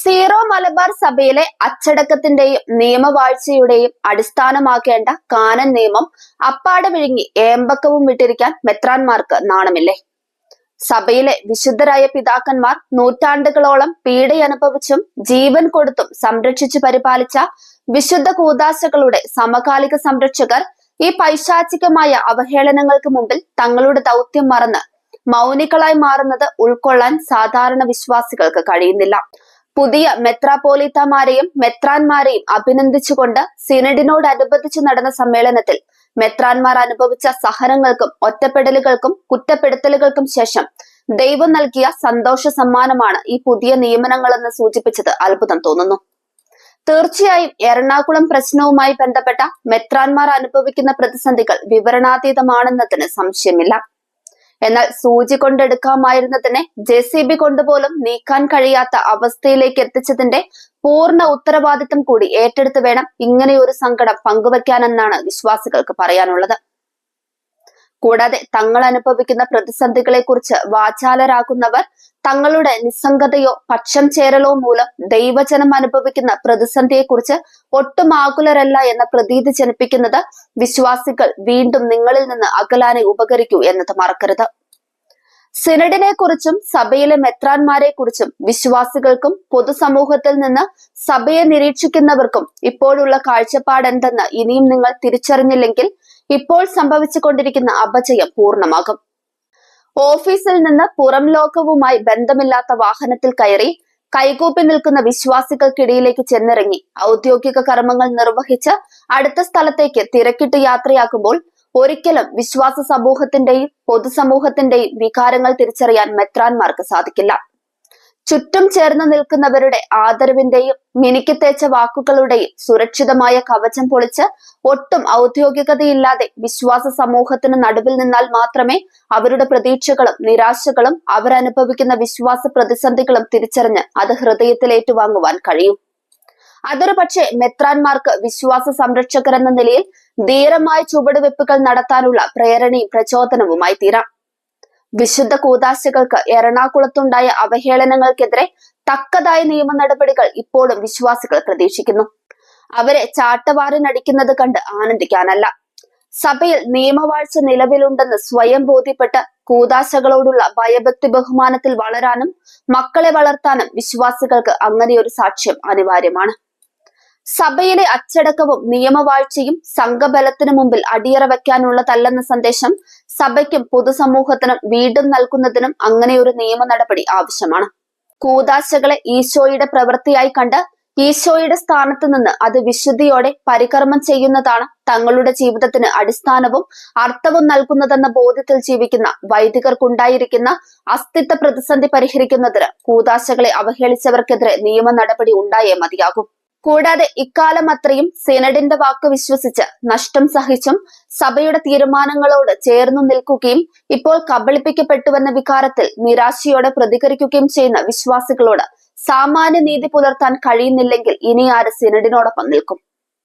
Zero Malabar സഭയിലെ അച്ചടക്കത്തിന്റെയും നിയമവാഴ്ചയുടെയും അടിസ്ഥാനമാക്കേണ്ട Canon നിയമം അപ്പാടെ വിഴുങ്ങി ഏമ്പക്കവും വിട്ടിരിക്കാൻ മെത്രാന്മാർക്ക് നാണമില്ലേ? സഭയിലെ വിശുദ്ധരായ പിതാക്കന്മാർ നൂറ്റാണ്ടുകളോളം പീഡയനുഭവിച്ചും ജീവൻ കൊടുത്തും സംരക്ഷിച്ചു പരിപാലിച്ച വിശുദ്ധ കൂതാശകളുടെ സമകാലിക സംരക്ഷകർ ഈ പൈശാചികമായ അവഹേളനങ്ങൾക്ക് മുമ്പിൽ തങ്ങളുടെ ദൗത്യം മറന്ന് മൗനികളായി മാറുന്നത് ഉൾക്കൊള്ളാൻ സാധാരണ വിശ്വാസികൾക്ക് കഴിയുന്നില്ല. പുതിയ മെത്രാപോലിത്തമാരെയും മെത്രാന്മാരെയും അഭിനന്ദിച്ചുകൊണ്ട് സിനഡിനോടനുബന്ധിച്ച് നടന്ന സമ്മേളനത്തിൽ മെത്രാന്മാർ അനുഭവിച്ച സഹനങ്ങൾക്കും ഒറ്റപ്പെടലുകൾക്കും കുറ്റപ്പെടുത്തലുകൾക്കും ശേഷം ദൈവം നൽകിയ സന്തോഷ സമ്മാനമാണ് ഈ പുതിയ നിയമനങ്ങളെന്ന് സൂചിപ്പിച്ചത് അത്ഭുതം തോന്നുന്നു. തീർച്ചയായും എറണാകുളം പ്രശ്നവുമായി ബന്ധപ്പെട്ട മെത്രാന്മാർ അനുഭവിക്കുന്ന പ്രതിസന്ധികൾ വിവരണാതീതമാണെന്നതിന് സംശയമില്ല. എന്നാൽ സൂചി കൊണ്ടെടുക്കാമായിരുന്നതിനെ ജെ സി ബി കൊണ്ടുപോലും നീക്കാൻ കഴിയാത്ത അവസ്ഥയിലേക്ക് എത്തിച്ചതിന്റെ പൂർണ ഉത്തരവാദിത്തം കൂടി ഏറ്റെടുത്ത് വേണം ഇങ്ങനെയൊരു സങ്കടം പങ്കുവയ്ക്കാനെന്നാണ് വിശ്വാസികൾക്ക് പറയാനുള്ളത്. കൂടാതെ തങ്ങൾ അനുഭവിക്കുന്ന പ്രതിസന്ധികളെ കുറിച്ച് വാചാലരാകുന്നവർ തങ്ങളുടെ നിസ്സംഗതയോ പക്ഷം ചേരലോ മൂലം ദൈവജനം അനുഭവിക്കുന്ന പ്രതിസന്ധിയെക്കുറിച്ച് ഒട്ടും ആകുലരല്ല എന്ന പ്രതീതി ജനിപ്പിക്കുന്നത് വിശ്വാസികൾ വീണ്ടും നിങ്ങളിൽ നിന്ന് അകലാനെ ഉപകരിക്കൂ എന്നത് മറക്കരുത്. സിനഡിനെ കുറിച്ചും സഭയിലെ മെത്രാന്മാരെ കുറിച്ചും വിശ്വാസികൾക്കും പൊതുസമൂഹത്തിൽ നിന്ന് സഭയെ നിരീക്ഷിക്കുന്നവർക്കും ഇപ്പോഴുള്ള കാഴ്ചപ്പാടെന്തെന്ന് ഇനിയും നിങ്ങൾ തിരിച്ചറിഞ്ഞില്ലെങ്കിൽ ഇപ്പോൾ സംഭവിച്ചുകൊണ്ടിരിക്കുന്ന അപചയം പൂർണമാകും. ഓഫീസിൽ നിന്ന് പുറം ലോകവുമായി ബന്ധമില്ലാത്ത വാഹനത്തിൽ കയറി കൈകൂപ്പി നിൽക്കുന്ന വിശ്വാസികൾക്കിടയിലേക്ക് ചെന്നിറങ്ങി ഔദ്യോഗിക കർമ്മങ്ങൾ നിർവഹിച്ച് അടുത്ത സ്ഥലത്തേക്ക് തിരക്കിട്ട് യാത്രയാക്കുമ്പോൾ ഒരിക്കലും വിശ്വാസ സമൂഹത്തിന്റെയും പൊതുസമൂഹത്തിന്റെയും വികാരങ്ങൾ തിരിച്ചറിയാൻ മെത്രാന്മാർക്ക് സാധിക്കില്ല. ചുറ്റും ചേർന്ന് നിൽക്കുന്നവരുടെ ആദരവിന്റെയും മിനുക്കിത്തേച്ച വാക്കുകളുടെയും സുരക്ഷിതമായ കവചം പൊളിച്ച് ഒട്ടും ഔദ്യോഗികതയില്ലാതെ വിശ്വാസ സമൂഹത്തിന് നടുവിൽ നിന്നാൽ മാത്രമേ അവരുടെ പ്രതീക്ഷകളും നിരാശകളും അവരനുഭവിക്കുന്ന വിശ്വാസ പ്രതിസന്ധികളും തിരിച്ചറിഞ്ഞ് അത് ഹൃദയത്തിലേറ്റുവാങ്ങുവാൻ കഴിയൂ. അതൊരു പക്ഷേ മെത്രാന്മാർക്ക് വിശ്വാസ സംരക്ഷകരെന്ന നിലയിൽ ധീരമായ ചുവടുവെപ്പുകൾ നടത്താനുള്ള പ്രേരണയും പ്രചോദനവുമായി തീരാം. വിശുദ്ധ കൂതാശകൾക്ക് എറണാകുളത്തുണ്ടായ അവഹേളനങ്ങൾക്കെതിരെ തക്കതായ നിയമ നടപടികൾ ഇപ്പോഴും വിശ്വാസികൾ പ്രതീക്ഷിക്കുന്നു. അവരെ ചാട്ടവാറിനടിക്കുന്നത് കണ്ട് ആനന്ദിക്കാനല്ല. സഭയിൽ നിയമവാഴ്ച നിലവിലുണ്ടെന്ന് സ്വയം ബോധ്യപ്പെട്ട് കൂതാശകളോടുള്ള ഭയഭക്തി ബഹുമാനത്തിൽ വളരാനും മക്കളെ വളർത്താനും വിശ്വാസികൾക്ക് അങ്ങനെയൊരു സാക്ഷ്യം അനിവാര്യമാണ്. സഭയിലെ അച്ചടക്കവും നിയമവാഴ്ചയും സംഘബലത്തിനു മുമ്പിൽ അടിയറ വയ്ക്കാനുള്ളതല്ലെന്ന സന്ദേശം സഭയ്ക്കും പൊതുസമൂഹത്തിനും വീണ്ടും നൽകുന്നതിനും അങ്ങനെയൊരു നിയമ നടപടി ആവശ്യമാണ്. കൂതാശകളെ ഈശോയുടെ പ്രവൃത്തിയായി കണ്ട് ഈശോയുടെ സ്ഥാനത്ത് നിന്ന് അത് വിശുദ്ധിയോടെ പരികർമ്മം ചെയ്യുന്നതാണ് തങ്ങളുടെ ജീവിതത്തിന് അടിസ്ഥാനവും അർത്ഥവും നൽകുന്നതെന്ന ബോധ്യത്തിൽ ജീവിക്കുന്ന വൈദികർക്കുണ്ടായിരിക്കുന്ന അസ്തിത്വ പ്രതിസന്ധി പരിഹരിക്കുന്നതിന് കൂതാശകളെ അവഹേളിച്ചവർക്കെതിരെ നിയമ നടപടി ഉണ്ടായേ മതിയാകും. കൂടാതെ ഇക്കാലം അത്രയും സെനഡിന്റെ വാക്ക് വിശ്വസിച്ച് നഷ്ടം സഹിച്ചും സഭയുടെ തീരുമാനങ്ങളോട് ചേർന്നു നിൽക്കുകയും ഇപ്പോൾ കബളിപ്പിക്കപ്പെട്ടുവെന്ന വികാരത്തിൽ നിരാശയോടെ പ്രതികരിക്കുകയും ചെയ്യുന്ന വിശ്വാസികളോട് സാമാന്യ നീതി പുലർത്താൻ കഴിയുന്നില്ലെങ്കിൽ ഇനി ആര് സെനഡിനോടൊപ്പം നിൽക്കും?